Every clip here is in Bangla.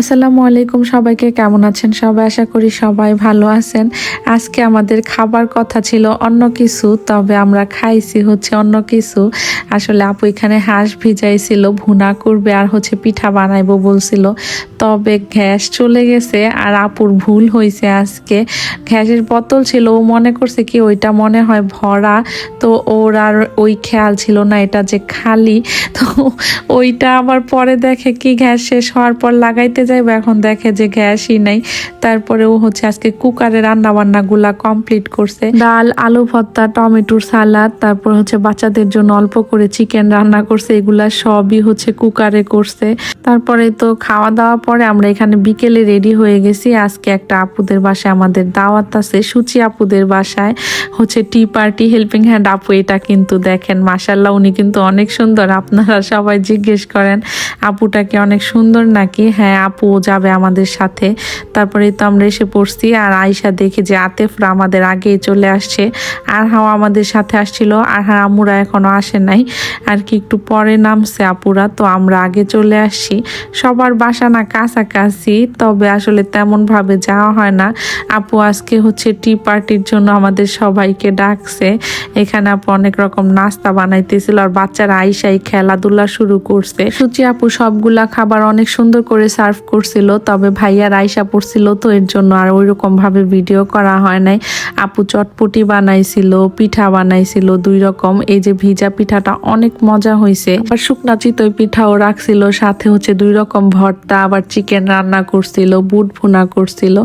আসসালামু আলাইকুম, সবাইকে কেমন আছেন? সবাই আশা করি সবাই ভালো আছেন। আজকে আমাদের খাবার কথা ছিল অন্য কিছু, তবে আমরা খাইছি হচ্ছে অন্য কিছু। আসলে আপু এখানে হাঁস ভিজাইছিল, ভুনা করবে আর হচ্ছে পিঠা বানাইবো বলছিল। তবে গ্যাস চলে গেছে আর আপুর ভুল হয়েছে আজকে। গ্যাসের বোতল ছিল, ও মনে করছে কি ওইটা মনে হয় ভরা। তো ওর আর ওই খেয়াল ছিল না, এটা যে খালি। তো ওইটা আবার পরে দেখে কি গ্যাস শেষ হওয়ার পর লাগাইতে যাইবো, এখন দেখে যে গ্যাসই নাই। তারপরে ও হচ্ছে আজকে কুকারে রান্না বান্না গুলা কমপ্লিট করছে। ডাল, আলু ভর্তা, টমেটোর সালাদ, তারপর হচ্ছে বাচ্চাদের জন্য অল্প করে চিকেন রান্না করছে। এগুলা সবই হচ্ছে কুকারে করছে। তারপরে তো খাওয়া দাওয়া পরে আমরা এখানে বিকেলে রেডি হয়ে গেছি। আজকে একটা আপুদের বাসায় আমাদের দাওয়াত আছে। সুচি আপুদের বাসায় হচ্ছে টি পার্টি হেল্পিং হ্যান্ড আপু এটা কিন্তু দেখেন মাসাল্লাহ উনি কিন্তু অনেক সুন্দর। আপনারা সবাই জিজ্ঞেস করেন আপুটাকে অনেক সুন্দর নাকি? হ্যাঁ আপু যাবে আমাদের সাথে। তারপরে তো আমরা এসে পড়ছি আর আয়সা দেখে যে আতেফরা আমাদের আগেই চলে আসছে। আর হাওয়া আমাদের সাথে আসছিল। আর হ্যাঁ আমুরা এখনও আসে নাই। আর কি একটু পরে নামছে আপুরা, তো আমরা আগে চলে আসছি। সবার বাসা না কাছাকাছি, তবে আসলে তেমন ভাবে যাওয়া হয় না। আপু আজকে হচ্ছে টি পার্টির জন্য আমাদের সবাইকে ডাকছে। এখানে আপু অনেক রকম নাস্তা বানাইতেছিল আর বাচ্চারা আইসাই খেলাধুলা শুরু করছে। সুচি আপু সবগুলা খাবার অনেক সুন্দর করে সার্ভ করছিল, তবে ভাইয়া আইসা পড়ছিল তো এর জন্য আর ওই রকম ভাবে ভিডিও করা হয় নাই। আপু চটপটি বানাইছিল, পিঠা বানাইছিল, দুই রকম। এই যে ভিজা পিঠাটা অনেক মজা হয়েছে আবার শুকনা চিতই পিঠাও রাখছিল, সাথে হচ্ছে দুই রকম ভর্তা, আবার চিকেন রান্না করছিল, বুট ভুনা করছিল।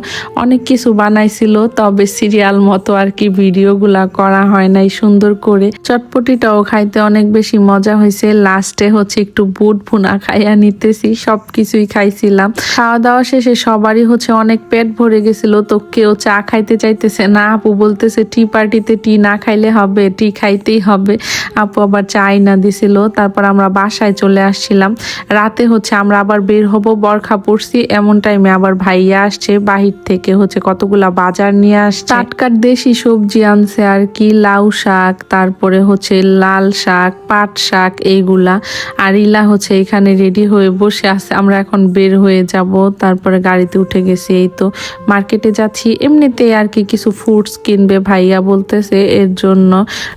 অনেক কিছু বানাইছিল, তবে সিরিয়াল মতো আর কি ভিডিওগুলা করা হয় নাই সুন্দর করে। চটপটিটাও খাইতে অনেক বেশি মজা হয়েছে লাস্টে হচ্ছে একটু বুট ভুনা খাইয়া নিতেছি সব কিছুই খাইছিলাম। খাওয়া দাওয়া শেষে সবারই হচ্ছে অনেক পেট ভরে গেছিল, তো কেউ চা খাইতে চাইতেছে না। আপু বলতেছে, টি পার্টিতে টি না খাইলে হবে, টি খাইতেই হবে। আপু আবার চাই না দিছিল, তারপর আমরা বাসায় চলে আসছিলাম। রাতে হচ্ছে আমরা আবার বের হব, বরখা পড়ছি, এমন টাইমে আবার ভাইয়া আসছে, বাহির থেকে হচ্ছে কতগুলা বাজার নিয়ে আসছে। টাটকার দেশি সবজি আনছে আর কি, লাউ শাক, তারপরে হচ্ছে লাল শাক, পাট শাক, এইগুলা। আর ইলা হচ্ছে এখানে রেডি হয়ে বসে আছে, আমরা এখন বের হয়ে যাব, তারপরে গাড়িতে উঠে গেছি। এই তো মার্কেটে যাচ্ছি। এমনিতেই আর কি কিছু ফ্রুটস কিনবে ভাইয়া বলতেছে, এর জন্য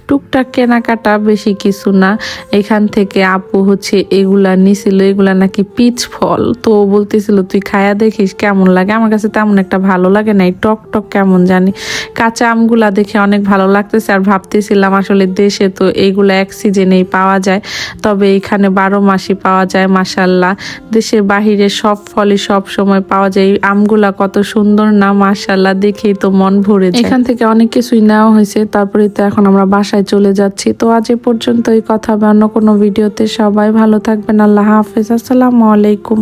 টুকটাক কেনাকাটা বেশি কিছু না। এখান থেকে আপু হচ্ছে এগুলা নিছিল, এগুলা নাকি পিচ ফল। তো বলতেছিল, তুই খায়া দেখিস কেমন লাগে? আমার কাছে তেমন একটা ভালো লাগে নাই। টক টক কেমন জানি। কাঁচা আমগুলা দেখে অনেক ভালো লাগতেছে আর ভাবতেছিলাম আসলে দেশে তো এইগুলো এক সিজনেই পাওয়া যায়। তবে এখানে বারো মাসই পাওয়া যায় মাসাল্লাহ দেশের বাহিরে সব ফলই সব সময় পাওয়া যায় আমগুলা কত সুন্দর না মাসাল্লাহ দেখেই তো মন ভরে এখান থেকে অনেক কিছুই নেওয়া হয়েছে, তারপরে তো এখন আমরা বাসায় চলে যাচ্ছি। তো আজ এ পর্যন্ত এই কথা বা অন্য কোনো ভিডিওতে। সবাই ভালো থাকবেন, আল্লাহ হাফেজ, আসসালামু আলাইকুম।